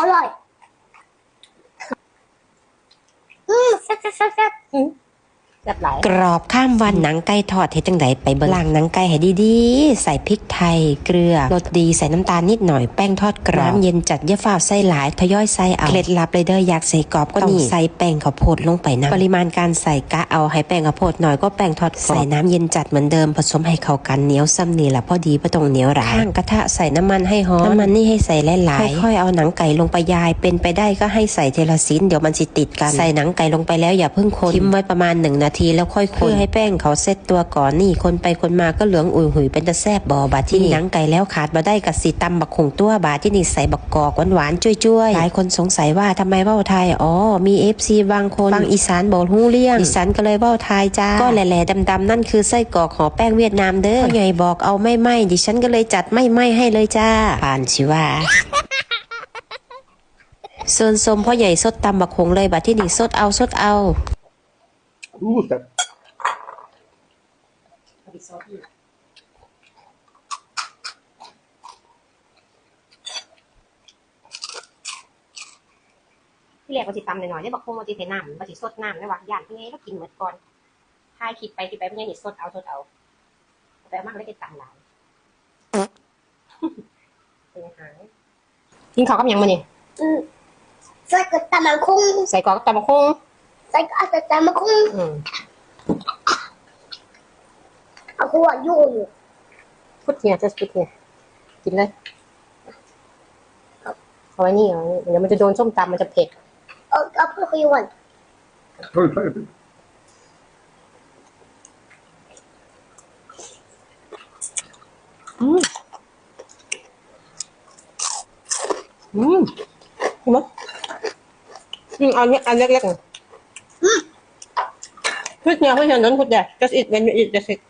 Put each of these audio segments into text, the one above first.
อร่อย อืมแซ่บแซ่บแซ่บ กรอบข้ามวันหนังไก่ทอดเฮ็ดจังไดไปเบิ่งล้างหนังไก่ให้ดีๆ ใส่พริกไทย เกลือรสดีใส่น้ำตาลนิดหน่อยแป้งทอดกรอบน้ำเย็นจัดอย่าฟ้าวใส่หลายทยอยใส่เอาเคล็ดลับเลยเด้ออยากใส่กรอบก็นี่ใส่แป้งข้าวโพดลงไปนะปริมาณการใส่กะเอาให้แป้งข้าวโพดหน่อยก็แป้งทอดใส่น้ำเย็นจัดเหมือนเดิมผสมให้เข้ากันเหนียวซ้ำนี่แหละพอดีบ่ต้องเหนียวหลายข้างกระทะใส่น้ำมันให้หอมน้ำมันนี่ให้ใส่หลายๆค่อยๆเอาหนังไก่ลงไปยาย เป็นไปได้ก็ให้ใส่เทละสินเดี๋ยวมันสิติดกันใส่หนังไก่ลงไปแล้วอย่าเพิ่งคนทิ้งไว้ประมาณหนึ่งนาทีแล้วค่อยคนเพื่อให้แป้งเขาเซตตัวก่อนนี่คนไปคนมาก็เหลืองอุยหุยเป็นตะแซบบอบาดที่นี่หนังไก่แล้วขาดมาได้กับสีตำบักคงตัวบาดที่นี่ใส่บักกอกหวานๆจ้วยๆหลายคนสงสัยว่าทำไมเว้าไทยอ๋อมีเอฟซีบางคนบางอีสานบอกฮู้เรื่องดิฉันก็เลยเว้าไทยจ้าก็แหล่ๆดำๆนั่นคือไส้กรอกห่อแป้งเวียดนามเด้อพ่อใหญ่บอกเอาไม่ไหมดิฉันก็เลยจัดไม่ไหมให้เลยจ้าผ่านชิว่าส่วนสมพ่อใหญ่สดตำบักคงเลยบัดที่นี่สดเอาสดเอา อู้แต่ที่แรกก็สิตำหน่อยๆได้บอกคงมาสิใส่น้ำมาสิสดน้ำได้ว่าย่านเพิ่งไงก็กินเหมือนก่อนทายคิดไปคิดไปเพิ่งไงนี่สดเอาสดเอาเอาไปเอามากเลยไปตำหลายเป็นหายกินข้าวกับหยังมาเนี่ยอืมใส่กระตามันคุ้งใส่กรอกกับตำบักคงใส่กระตามันคุ้ง อืมเอาหัวยู่อยู่พุดเนี่ยจะพุดเนี่ยกินเลยเอาไว้นี่เอาไว้นี่เดี๋ยวมันจะโดนส้มตำมันจะเผ็ดเอาเอาเพื่อคุยวันเฮ้ยเฮ้ยอืมอืมเห็นไหมอืมเอาเนี้ยอันเล็กๆ หน่อยพุดเนี่ยพุดเนี่ยนั้นพุดเนี่ย just eat when you eat that's it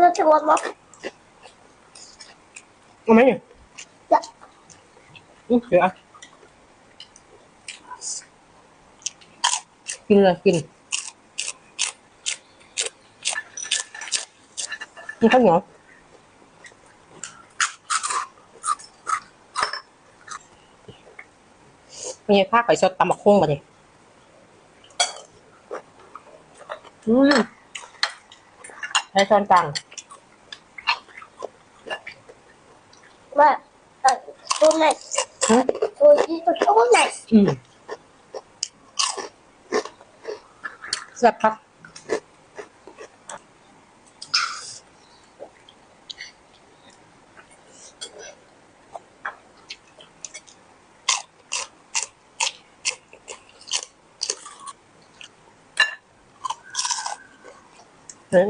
เราจะวันมั้งเอาไหมเนี่ยจะอืมเดี๋ยวเอากินเลยกินกินข้าวเหนียวมีผ้าไก่สดตำบักหุ่งมาดิ อืมใช้ช้อนกลางว่าเออตัวไหนฮะตัวที่ตัวตัวไหนอืมแซ่บครับ เฮ้ย